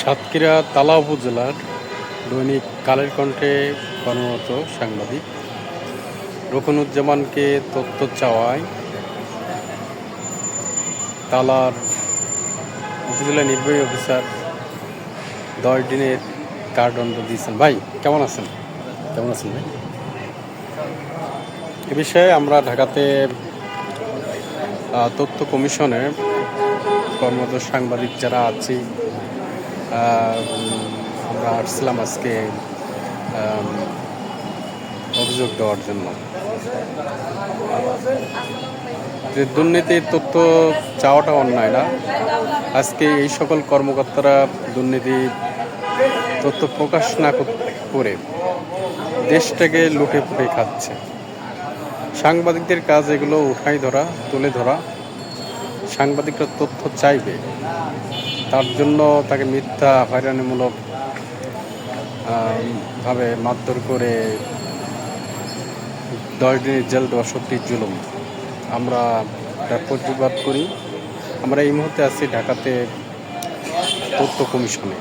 সাতক্ষীরা তালা উপজেলার দৈনিক কালের কণ্ঠে কর্মরত সাংবাদিক রকনুজ্জামানকে তথ্য চাওয়ায় তালার উপজেলা নির্বাহী অফিসার দশ দিনের কারাদণ্ড দিয়েছেন। ভাই, কেমন আছেন? কেমন আছেন ভাই? এ বিষয়ে আমরা ঢাকাতে তথ্য কমিশনে কর্মরত সাংবাদিক যারা আছি আমরা আসছিলাম আজকে অভিযোগ দেওয়ার জন্য। যে দুর্নীতির তথ্য চাওয়াটা অন্যায় না। আজকে এই সকল কর্মকর্তারা দুর্নীতি তথ্য প্রকাশ না করে দেশটাকে লুটে পুটে খাচ্ছে। সাংবাদিকদের কাজ এগুলো উঠাই ধরা, তুলে ধরা। সাংবাদিকরা তথ্য চাইবে। তার জন্য তাকে মিথ্যা, হয়রানিমূলক ভাবে মারধর করে দশ দিনের জেল দেওয়া সত্যি জুলুম। আমরা তার প্রতিবাদ করি। আমরা এই মুহূর্তে আছি ঢাকাতে তথ্য কমিশনে।